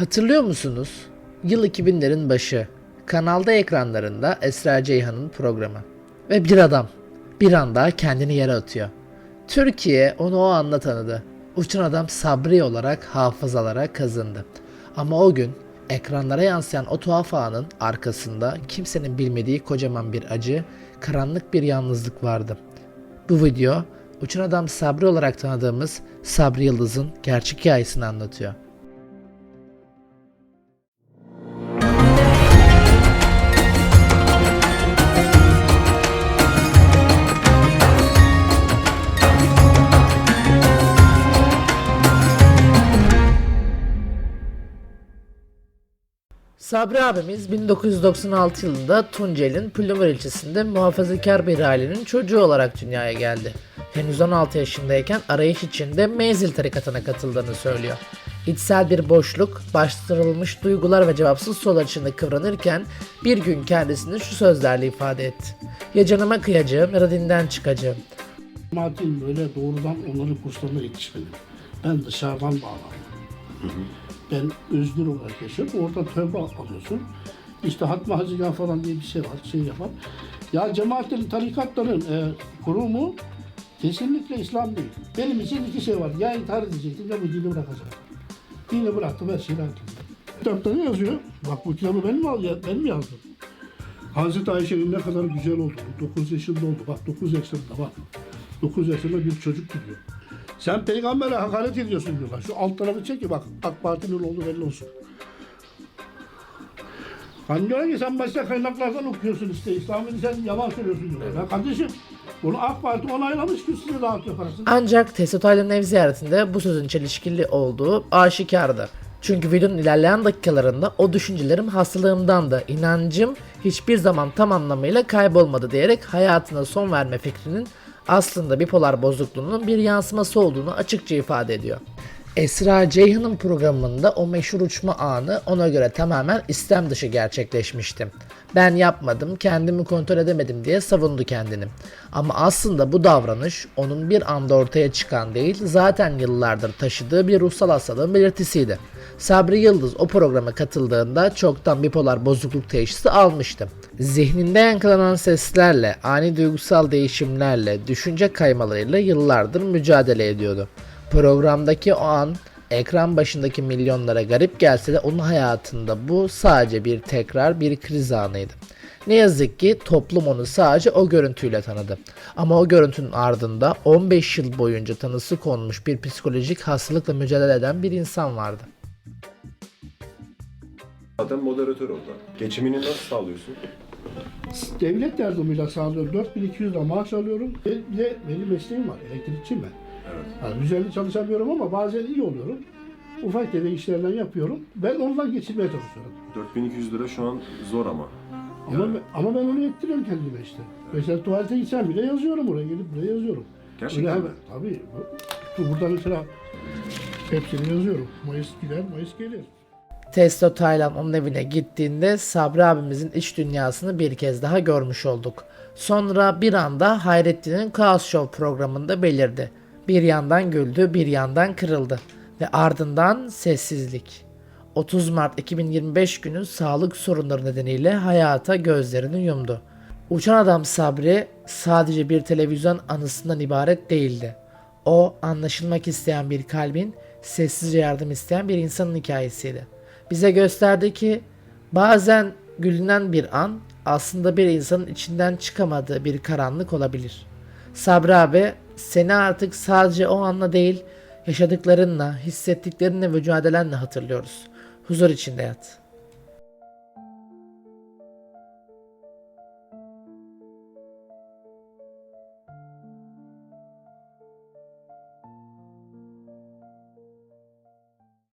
Hatırlıyor musunuz? Yıl 2000'lerin başı. Kanalda ekranlarında Esra Ceyhan'ın programı. Ve bir adam bir anda kendini yere atıyor. Türkiye onu o anda tanıdı. Uçan adam Sabri olarak hafızalara kazındı. Ama o gün ekranlara yansıyan o tuhaf anın arkasında kimsenin bilmediği kocaman bir acı, karanlık bir yalnızlık vardı. Bu video Uçan Adam Sabri olarak tanıdığımız Sabri Yıldız'ın gerçek hikayesini anlatıyor. Sabri abimiz 1996 yılında Tunceli'nin Pülümür ilçesinde muhafazakar bir ailenin çocuğu olarak dünyaya geldi. Henüz 16 yaşındayken arayış içinde Mezil tarikatına katıldığını söylüyor. İçsel bir boşluk, bastırılmış duygular ve cevapsız sorular içinde kıvranırken bir gün kendisini şu sözlerle ifade etti. Ya canıma kıyacağım ya da dinden çıkacağım. Cemaatin böyle doğrudan onların kurslarına yetişmedim. Ben dışarıdan bağlandım. Ben özgür olarak yaşıyorum. Orada tövbe alıyorsun. İşte hatma hazigan falan diye bir şey var. Şey yapar. Ya cemaatlerin, tarikatların e, kurumu kesinlikle İslam değil. Benim için iki şey var. Ya intihar edecektim ya bu dini bırakacağım. Dini bıraktım her şeyi bıraktım. Kitapta ne yazıyor? Bak bu kitabı ben mi, ben mi yazdım? Hazreti Ayşe'nin ne kadar güzel olduğunu, 9 yaşında oldu. Bak 9 yaşında bak. 9 yaşında bir çocuk gidiyor. Sen peygambere hakaret ediyorsun diyorlar. Şu alt tarafı çek bak AK Parti'nin olduğu belli olsun. Hani diyor ki sen başka kaynaklardan okuyorsun işte İslam'ın sen yalan söylüyorsun diyorlar. Ya kardeşim bunu AK Parti onaylamış ki size dağıtıyor parasını. Ancak Tesut Ayla'nın ev ziyaretinde bu sözün çelişkili olduğu aşikardı. Çünkü videonun ilerleyen dakikalarında o düşüncelerim hastalığımdandı. İnancım hiçbir zaman tam anlamıyla kaybolmadı diyerek hayatına son verme fikrinin aslında bipolar bozukluğunun bir yansıması olduğunu açıkça ifade ediyor. Esra Ceyhan'ın programında o meşhur uçma anı ona göre tamamen istem dışı gerçekleşmişti. Ben yapmadım, kendimi kontrol edemedim diye savundu kendini. Ama aslında bu davranış onun bir anda ortaya çıkan değil, zaten yıllardır taşıdığı bir ruhsal hastalığın belirtisiydi. Sabri Yıldız o programa katıldığında çoktan bipolar bozukluk teşhisi almıştı. Zihninde yankılanan seslerle, ani duygusal değişimlerle, düşünce kaymalarıyla yıllardır mücadele ediyordu. Programdaki o an ekran başındaki milyonlara garip gelse de onun hayatında bu sadece bir tekrar bir kriz anıydı. Ne yazık ki toplum onu sadece o görüntüyle tanıdı. Ama o görüntünün ardında 15 yıl boyunca tanısı konmuş bir psikolojik hastalıkla mücadele eden bir insan vardı. Zaten moderatör orada. Geçimini nasıl sağlıyorsun? Devlet yardımıyla sağlıyorum. 4200 lira maaş alıyorum. Bir de benim mesleğim var. Elektrikçiyim ben. Evet. Yani düzenli çalışamıyorum ama bazen iyi oluyorum. Ufak tefek işlerden yapıyorum. Ben ondan geçirmeye çalışıyorum. 4200 lira şu an zor ama. Ama, Yani. ben- ama ben onu ettiriyorum kendime işte. Mesela tuvalete gitsem bile yazıyorum oraya. Gelip buraya yazıyorum. Gerçekten Öyle mi? hemen, tabii. Bu- Burada mesela hepsini yazıyorum. Mayıs gider, Mayıs gelir. Testo Taylan onun evine gittiğinde Sabri abimizin iç dünyasını bir kez daha görmüş olduk. Sonra bir anda Hayrettin'in Kaos Show programında belirdi. Bir yandan güldü, bir yandan kırıldı ve ardından sessizlik. 30 Mart 2025 günü sağlık sorunları nedeniyle hayata gözlerini yumdu. Uçan Adam Sabri sadece bir televizyon anısından ibaret değildi. O anlaşılmak isteyen bir kalbin, sessizce yardım isteyen bir insanın hikayesiydi. Bize gösterdi ki bazen gülünen bir an aslında bir insanın içinden çıkamadığı bir karanlık olabilir. Sabri abi seni artık sadece o anla değil yaşadıklarınla, hissettiklerinle mücadelenle hatırlıyoruz. Huzur içinde yat.